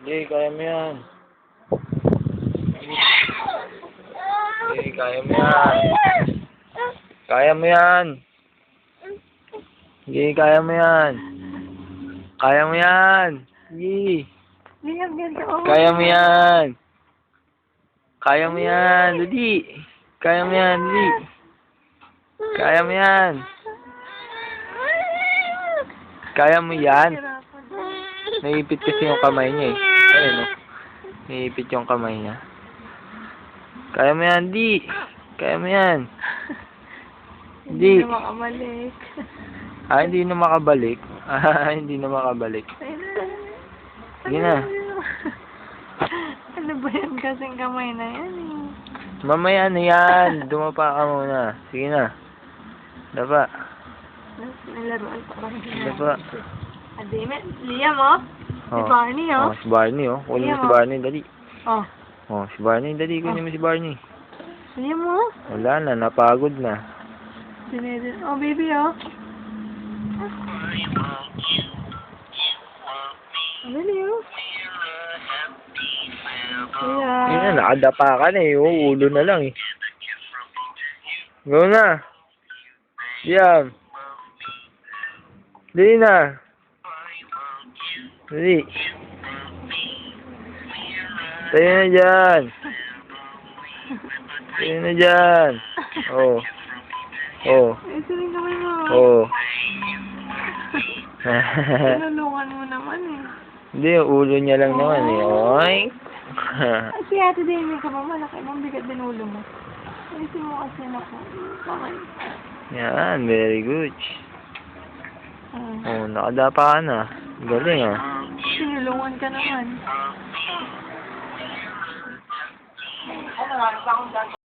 Jay, kaya mo yan. Jay, kaya mo yan. Kaya mo yan. Jay, kaya mo yan. Kaya mo yan. Jay, Liam, ganito. oh. kaya mo yan. Kaya mo yan, Dali. Kaya mo yan. Kaya mo yan. Kaya mo yan. Naipit kasi yung kamay niya eh. Ayun o. Naipit yung kamay niya. Kaya mo yan, di. Kaya mo yan. Hindi Di. na makamalik. Ah, hindi na makabalik. Ah, hindi na makabalik. Sige na. Ano ba yan kasing kamay na yan eh? Mamaya na yan. Dumapa ka muna. Sige na. Dapa. Nilaruan pa kami. Dapa. Adimit. Liam oh. Si Oh. Barney Oh, oh. si Barney oh. Kunin mo Liam, si oh. Barney, dali. Oh. Oh, si Barney, dali. Kunin mo si Barney. Liam oh. Wala na, napagod na. Dinedin. Oh baby oh. Ano Liam? Yeah. Yun na, nakadapa ka na eh. Oh, ulo na lang eh. Go na. Diyan. Dali na. Dali. Tayo na dyan. Tayo na dyan. Oh. Oh. Rin kamay mo. Oh. Tinulungan mo naman eh. Hindi, ulo niya lang naman eh. Oy. Ay, si ate din, may ka ba malaki mo, bigat din ulo mo. Ayusin mo kasi na po. Bakit? Yan, very good. Ah. Oh, nakadapa ka na. Galing ah. Tinulungan ka naman.